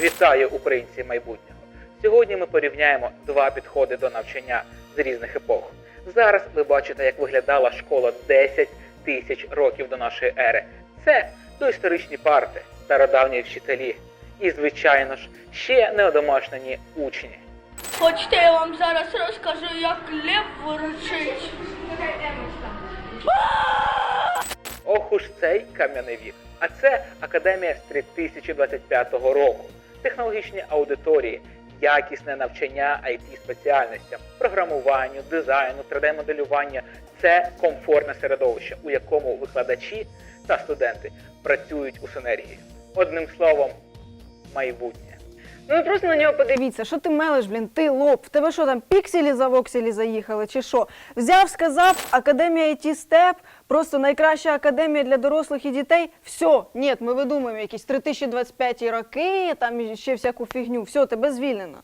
Вітаю українці майбутнього! Сьогодні ми порівняємо два підходи до навчання з різних епох. Зараз ви бачите, як виглядала школа 10 тисяч років до нашої ери. Це доісторичні парти, стародавні вчителі і, звичайно ж, ще неодомашнені учні. Хочете, я вам зараз розкажу, як лев ворочить. Ох уж цей кам'яний вік. А це Академія з 3025 року. Технологічні аудиторії, якісне навчання it спеціальностям, програмуванню, дизайну, 3D-моделювання це комфортне середовище, у якому викладачі та студенти працюють у синергії. Одним словом, майбутнє. Ну просто на нього подивіться, що ти мелиш, блін, ти лоб. В тебе що там, пікселі за вокселі заїхали, чи що? Взяв, сказав, академія IT Step, просто найкраща академія для дорослих і дітей. Все, ні, ми видумуємо якісь 3025 роки, там ще всяку фігню. Все, тебе звільнено.